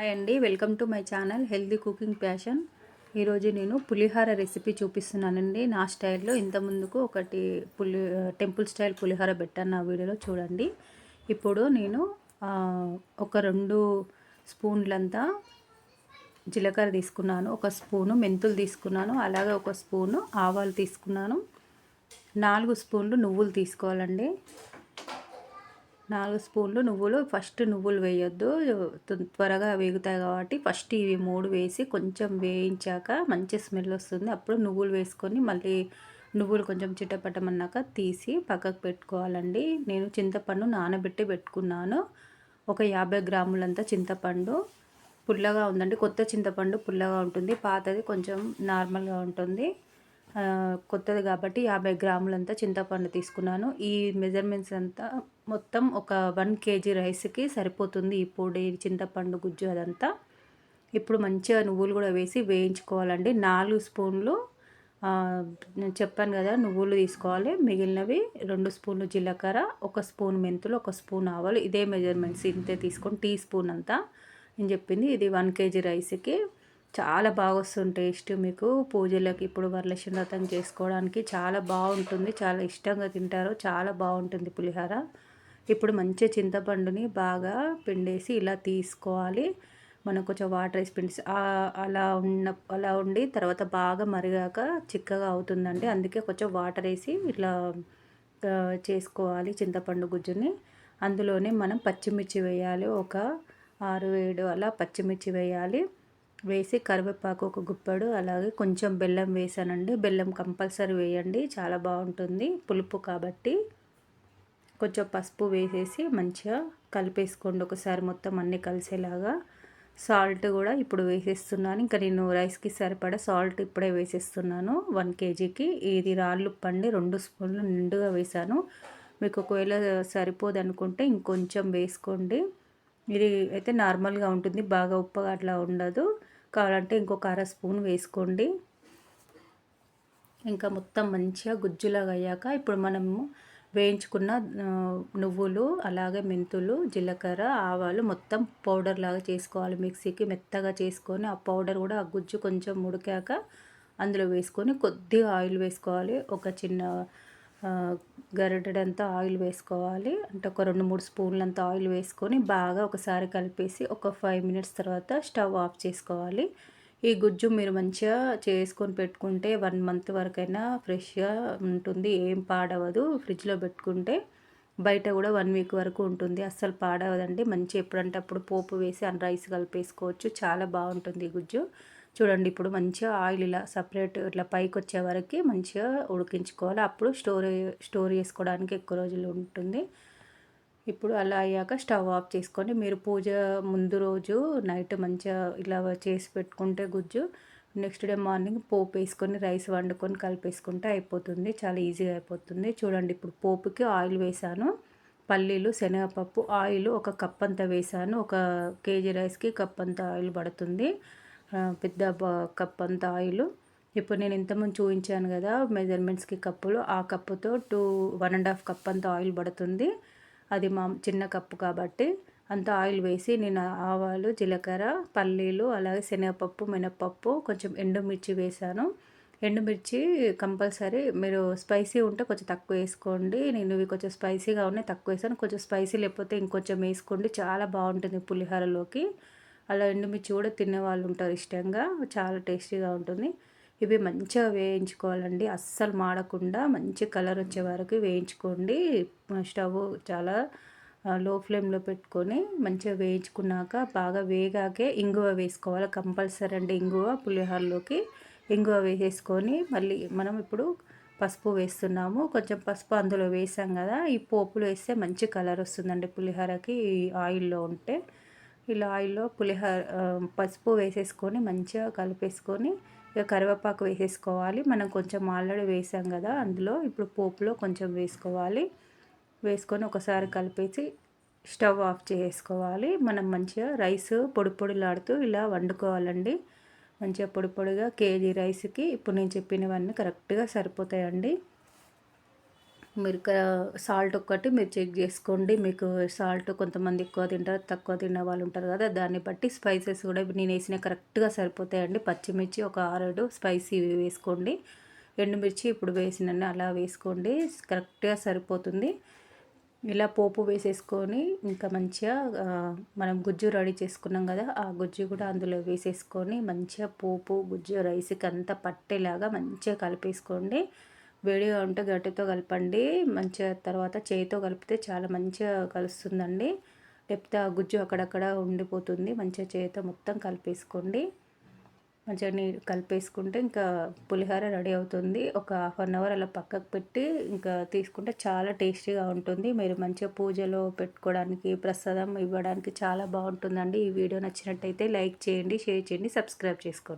Hi అండి welcome to my channel healthy cooking passion ఈరోజు నేను పులిహార రెసిపీ చూపిస్తున్నానండి. నా స్టైల్లో ఇంత ముందుకు ఒకటి పులి టెంపుల్ స్టైల్ పులిహార పెట్టాను నా వీడియోలో చూడండి. ఇప్పుడు నేను ఒక రెండు స్పూన్లంతా జీలకర్ర తీసుకున్నాను ఒక స్పూను మెంతులు తీసుకున్నాను అలాగే ఒక స్పూను ఆవాలు తీసుకున్నాను నాలుగు స్పూన్లు నువ్వులు తీసుకోవాలండి. నాలుగు స్పూన్లు నువ్వులు. ఫస్ట్ నువ్వులు వేయొద్దు. త్వరగా వేగుతాయి కాబట్టి ఫస్ట్ ఇవి మూడు వేసి కొంచెం వేయించాక మంచి స్మెల్ వస్తుంది. అప్పుడు నువ్వులు వేసుకొని మళ్ళీ నువ్వులు కొంచెం చిట్టపట్టమన్నాక తీసి పక్కకు పెట్టుకోవాలండి. నేను చింతపండు నానబెట్టి పెట్టుకున్నాను. ఒక యాభై గ్రాములంతా చింతపండు పుల్లగా ఉందండి. కొత్త చింతపండు పుల్లగా ఉంటుంది. పాతది కొంచెం నార్మల్గా ఉంటుంది. కొత్తది కాబట్టి యాభై గ్రాములంతా చింతపండు తీసుకున్నాను. ఈ మెజర్మెంట్స్ అంతా మొత్తం ఒక వన్ కేజీ రైస్కి సరిపోతుంది ఈ పొడి చింతపండు గుజ్జు అదంతా. ఇప్పుడు మంచిగా నువ్వులు కూడా వేసి వేయించుకోవాలండి. నాలుగు స్పూన్లు నేను చెప్పాను కదా నువ్వులు తీసుకోవాలి. మిగిలినవి రెండు స్పూన్లు జీలకర్ర ఒక స్పూన్ మెంతులు ఒక స్పూన్ ఆవాలు. ఇదే మెజర్మెంట్స్ ఇంతే తీసుకొని టీ స్పూన్ అంతా నేను చెప్పింది. ఇది వన్ కేజీ రైస్కి చాలా బాగా వస్తుంది టేస్ట్. మీకు పూజలకు ఇప్పుడు వరలక్ష్మి వ్రతం చేసుకోవడానికి చాలా బాగుంటుంది. చాలా ఇష్టంగా తింటారు. చాలా బాగుంటుంది పులిహోర. ఇప్పుడు మంచి చింతపండుని బాగా పిండేసి ఇలా తీసుకోవాలి. మనం కొంచెం వాటర్ వేసి పిండి అలా ఉన్న అలా ఉండి తర్వాత బాగా మరిగాక చిక్కగా అవుతుందండి. అందుకే కొంచెం వాటర్ వేసి ఇట్లా చేసుకోవాలి చింతపండు గుజ్జుని. అందులోనే మనం పచ్చిమిర్చి వేయాలి. ఒక ఆరు ఏడు అలా పచ్చిమిర్చి వేయాలి. వేసి కరివేపాకు ఒక గుప్పెడు అలాగే కొంచెం బెల్లం వేసానండి. బెల్లం కంపల్సరీ వేయండి చాలా బాగుంటుంది. పులుపు కాబట్టి కొంచెం పసుపు వేసేసి మంచిగా కలిపేసుకోండి. ఒకసారి మొత్తం అన్నీ కలిసేలాగా. సాల్ట్ కూడా ఇప్పుడు వేసేస్తున్నాను. ఇంకా నేను రైస్కి సరిపడా సాల్ట్ ఇప్పుడే వేసేస్తున్నాను వన్ కేజీకి. ఇది రాళ్ళు పండి రెండు స్పూన్లు నిండుగా వేసాను. మీకు ఒకవేళ సరిపోదు అనుకుంటే ఇంకొంచెం వేసుకోండి. ఇది అయితే నార్మల్గా ఉంటుంది బాగా ఉప్పగా అట్లా ఉండదు. కావాలంటే ఇంకొక అర స్పూన్ వేసుకోండి. ఇంకా మొత్తం మంచిగా గుజ్జులాగా అయ్యాక ఇప్పుడు మనము వేయించుకున్న నువ్వులు అలాగే మెంతులు జీలకర్ర ఆవాలు మొత్తం పౌడర్ లాగా చేసుకోవాలి మిక్సీకి మెత్తగా చేసుకొని ఆ పౌడర్ కూడా ఆ గుజ్జు కొంచెం ఉడికాక అందులో వేసుకొని కొద్దిగా ఆయిల్ వేసుకోవాలి. ఒక చిన్న గరిటెడంతా ఆయిల్ వేసుకోవాలి. అంటే ఒక రెండు మూడు స్పూన్లంత ఆయిల్ వేసుకొని బాగా ఒకసారి కలిపేసి ఒక ఫైవ్ మినిట్స్ తర్వాత స్టవ్ ఆఫ్ చేసుకోవాలి. ఈ గుజ్జు మీరు మంచిగా చేసుకొని పెట్టుకుంటే వన్ మంత్ వరకైనా ఫ్రెష్గా ఉంటుంది. ఏం పాడవదు. ఫ్రిడ్జ్లో పెట్టుకుంటే బయట కూడా వన్ వీక్ వరకు ఉంటుంది. అస్సలు పాడవదండి. మంచి ఎప్పుడంటే అప్పుడు పోపు వేసి అన్ రైస్ కలిపేసుకోవచ్చు. చాలా బాగుంటుంది ఈ గుజ్జు. చూడండి ఇప్పుడు మంచిగా ఆయిల్ ఇలా సపరేట్ ఇట్లా పైకి వచ్చే వరకు మంచిగా ఉడికించుకోవాలి. అప్పుడు స్టోర్ స్టోర్ చేసుకోవడానికి ఎక్కువ రోజులు ఉంటుంది. ఇప్పుడు అలా అయ్యాక స్టవ్ ఆఫ్ చేసుకొని మీరు పూజ ముందు రోజు నైట్ మంచిగా ఇలా చేసి పెట్టుకుంటే గుజ్జు నెక్స్ట్ డే మార్నింగ్ పోపు వేసుకొని రైస్ వండుకొని కలిపేసుకుంటే అయిపోతుంది. చాలా ఈజీగా అయిపోతుంది. చూడండి ఇప్పుడు పోపుకి ఆయిల్ వేసాను. పల్లీలు శనగపప్పు ఆయిల్ ఒక కప్ అంతా వేసాను. ఒక కేజీ రైస్కి కప్ అంతా ఆయిల్ పడుతుంది. పెద్ద కప్ అంత ఆయిల్. ఇప్పుడు నేను ఇంతకుముందు చూపించాను కదా మెజర్మెంట్స్కి కప్పులు. ఆ కప్పుతో two one and half cup అంత ఆయిల్ పడుతుంది. అది మా చిన్న కప్పు కాబట్టి అంత ఆయిల్ వేసి నేను ఆవాలు జీలకర్ర పల్లీలు అలాగే శనగపప్పు మినపప్పు కొంచెం ఎండుమిర్చి వేసాను. ఎండుమిర్చి కంపల్సరీ మీరు స్పైసీ ఉంటే కొంచెం తక్కువ వేసుకోండి. నేను ఇవి కొంచెం స్పైసీగా ఉన్నాయి తక్కువ వేసాను. కొంచెం స్పైసీ లేకపోతే ఇంకొంచెం వేసుకోండి. చాలా బాగుంటుంది పులిహోరలోకి. అలా ఎండుమిర్చి కూడా తినే వాళ్ళు ఉంటారు ఇష్టంగా. చాలా టేస్టీగా ఉంటుంది. ఇవి మంచిగా వేయించుకోవాలండి. అస్సలు మాడకుండా మంచి కలర్ వచ్చే వరకు వేయించుకోండి. స్టవ్ చాలా లో ఫ్లేమ్లో పెట్టుకొని మంచిగా వేయించుకున్నాక బాగా వేగాకే ఇంగువ వేసుకోవాలి. కంపల్సరీ అండి ఇంగువ పులిహోరలోకి ఇంగువ వేసేసుకొని మళ్ళీ మనం ఇప్పుడు పసుపు వేస్తున్నాము. కొంచెం పసుపు అందులో వేసాం కదా ఈ పోపులు వేస్తే మంచి కలర్ వస్తుందండి పులిహోరకి ఆయిల్లో ఉంటే. ఇలా ఆయిల్లో పులిహోర పసుపు వేసేసుకొని మంచిగా కలిపేసుకొని ఇక కరివేపాకు వేసేసుకోవాలి. మనం కొంచెం ఆల్రెడీ వేసాం కదా అందులో ఇప్పుడు పోపులో కొంచెం వేసుకోవాలి. వేసుకొని ఒకసారి కలిపేసి స్టవ్ ఆఫ్ చేసుకోవాలి. మనం మంచిగా రైస్ పొడి పొడిలాడుతూ ఇలా వండుకోవాలండి. మంచిగా పొడి పొడిగా కేజీ రైస్కి ఇప్పుడు నేను చెప్పినవన్నీ కరెక్ట్గా సరిపోతాయండి. మీరు సాల్ట్ ఒక్కటి మీరు చెక్ చేసుకోండి. మీకు సాల్ట్ కొంతమంది ఎక్కువ తింటారు తక్కువ తిన్న వాళ్ళు ఉంటారు కదా దాన్ని బట్టి స్పైసెస్ కూడా నేను వేసిన కరెక్ట్గా సరిపోతాయండి. పచ్చిమిర్చి ఒక ఆరేడు స్పైసీ వేసుకోండి. ఎండుమిర్చి ఇప్పుడు వేసినన్ని అలా వేసుకోండి. కరెక్ట్గా సరిపోతుంది. ఇలా పోపు వేసేసుకొని ఇంకా మంచిగా మనం గుజ్జు రెడీ చేసుకున్నాం కదా ఆ గుజ్జు కూడా అందులో వేసేసుకొని మంచిగా పోపు గుజ్జు రైస్కి అంతా పట్టేలాగా మంచిగా కలిపేసుకోండి. వేడిగా ఉంటే గట్టితో కలపండి. మంచిగా తర్వాత చేయితో కలిపితే చాలా మంచిగా కలుస్తుందండి. లేకపోతే ఆ గుజ్జు అక్కడక్కడ ఉండిపోతుంది. మంచిగా చేయితో మొత్తం కలిపేసుకోండి. మంచిగా నీ కలిపేసుకుంటే ఇంకా పులిహోర రెడీ అవుతుంది. ఒక హాఫ్ అన్ అవర్ అలా పక్కకు పెట్టి ఇంకా తీసుకుంటే చాలా టేస్టీగా ఉంటుంది. మీరు మంచిగా పూజలో పెట్టుకోవడానికి ప్రసాదం ఇవ్వడానికి చాలా బాగుంటుందండి. ఈ వీడియో నచ్చినట్టయితే లైక్ చేయండి షేర్ చేయండి సబ్స్క్రైబ్ చేసుకోండి.